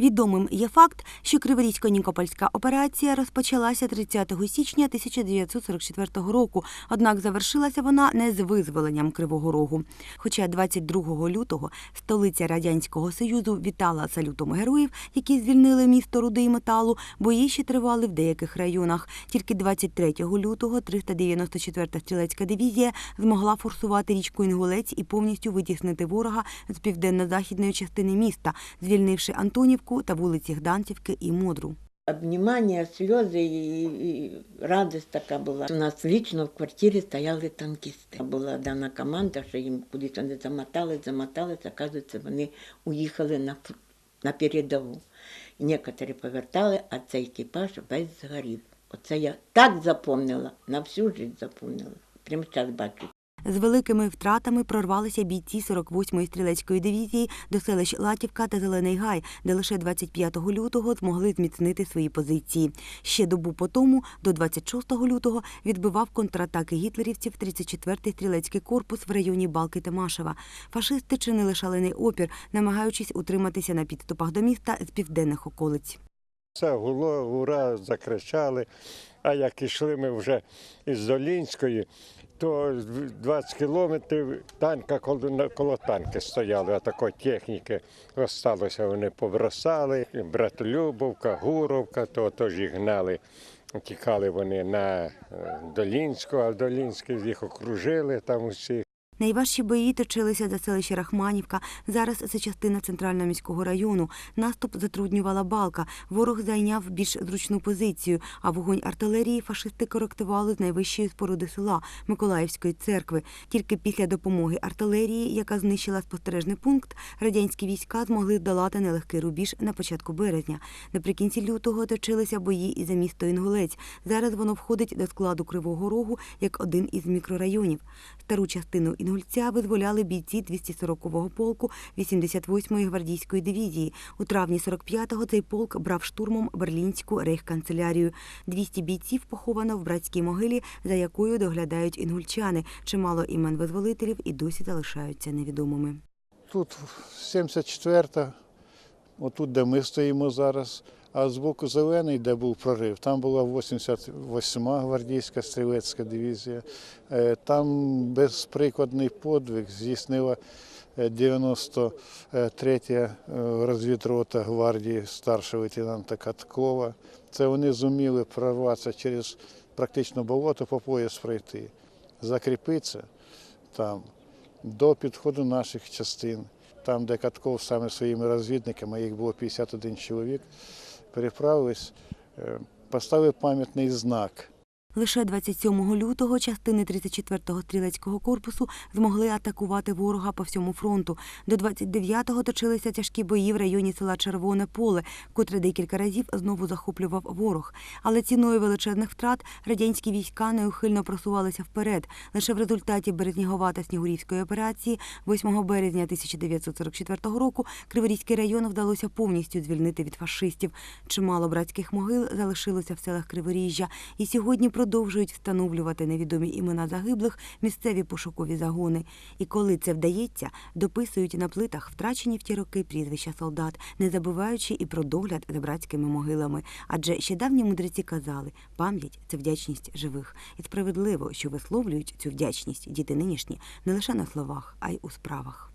Відомим є факт, що Криворізько-Нікопольська операція розпочалася 30 січня 1944 року, однак завершилася вона не з визволенням Кривого Рогу. Хоча 22 лютого столиця Радянського Союзу вітала салютом героїв, які звільнили місто руди і металу, бої ще тривали в деяких районах. Тільки 23 лютого 394-та стрілецька дивізія змогла форсувати річку Інгулець і повністю витіснити ворога з південно-західної частини міста, звільнивши Антонівку та вулиці Гданцівки і Модру. Обнімання, сльози і, і радість така була. У нас лічно в квартирі стояли танкісти. Була дана команда, що їм кудись вони замотали, замотали, оказується, вони уїхали на, на передову. І некоторі повертали, а цей екіпаж весь згорів. Оце я так запомнила, на всю життя запомнила. Прямо зараз бачу. З великими втратами прорвалися бійці 48-ї стрілецької дивізії до селищ Латівка та Зелений Гай, де лише 25 лютого змогли зміцнити свої позиції. Ще добу по тому, до 26 лютого, відбивав контратаки гітлерівців 34-й стрілецький корпус в районі Балки та Машева. Фашисти чинили шалений опір, намагаючись утриматися на підступах до міста з південних околиць. Це гуло, ура, закричали. А як ішли ми вже із Долінської, то 20 кілометрів танка коло, коло танки стояли, а такої техніки осталося. Вони побросали. Братолюбовка, Гуровка, то теж їх гнали. Тікали вони на е, Долінську, а в Долінській їх окружили там усіх. Найважчі бої точилися за селище Рахманівка. Зараз це частина центрального міського району. Наступ затруднювала балка. Ворог зайняв більш зручну позицію, а вогонь артилерії фашисти коректували з найвищої споруди села Миколаївської церкви. Тільки після допомоги артилерії, яка знищила спостережний пункт, радянські війська змогли здолати нелегкий рубіж на початку березня. Наприкінці лютого точилися бої і за місто Інгулець. Зараз воно входить до складу Кривого Рогу як один із мікрорайонів. Стару частину Інгульця визволяли бійці 240-го полку 88-ї гвардійської дивізії. У травні 45-го цей полк брав штурмом берлінську рейхканцелярію. 200 бійців поховано в братській могилі, за якою доглядають інгульчани. Чимало імен визволителів і досі залишаються невідомими. Тут 74-та, отут, де ми стоїмо зараз, а з боку зелений, де був прорив, там була 88-ма гвардійська стрілецька дивізія. Е, Там безприкладний подвиг здійснила е, 93-я е, розвідрота гвардії старшого лейтенанта Каткова. Це вони зуміли прорватися через практично болото по пояс пройти, закріпитися там до підходу наших частин, там, де Катков саме своїми розвідниками, їх було 51 чоловік, переправились, е, поставив пам'ятний знак. Лише 27 лютого частини 34-го стрілецького корпусу змогли атакувати ворога по всьому фронту. До 29-го точилися тяжкі бої в районі села Червоне Поле, котре декілька разів знову захоплював ворог. Але ціною величезних втрат радянські війська неухильно просувалися вперед. Лише в результаті березнягова та снігурівської операції 8 березня 1944 року Криворізький район вдалося повністю звільнити від фашистів. Чимало братських могил залишилося в селах Криворіжжя, і сьогодні продовжують встановлювати невідомі імена загиблих місцеві пошукові загони. І коли це вдається, дописують на плитах втрачені в ті роки прізвища солдат, не забуваючи і про догляд за братськими могилами. Адже ще давні мудреці казали, пам'ять це вдячність живих. І справедливо, що висловлюють цю вдячність діти нинішні не лише на словах, а й у справах.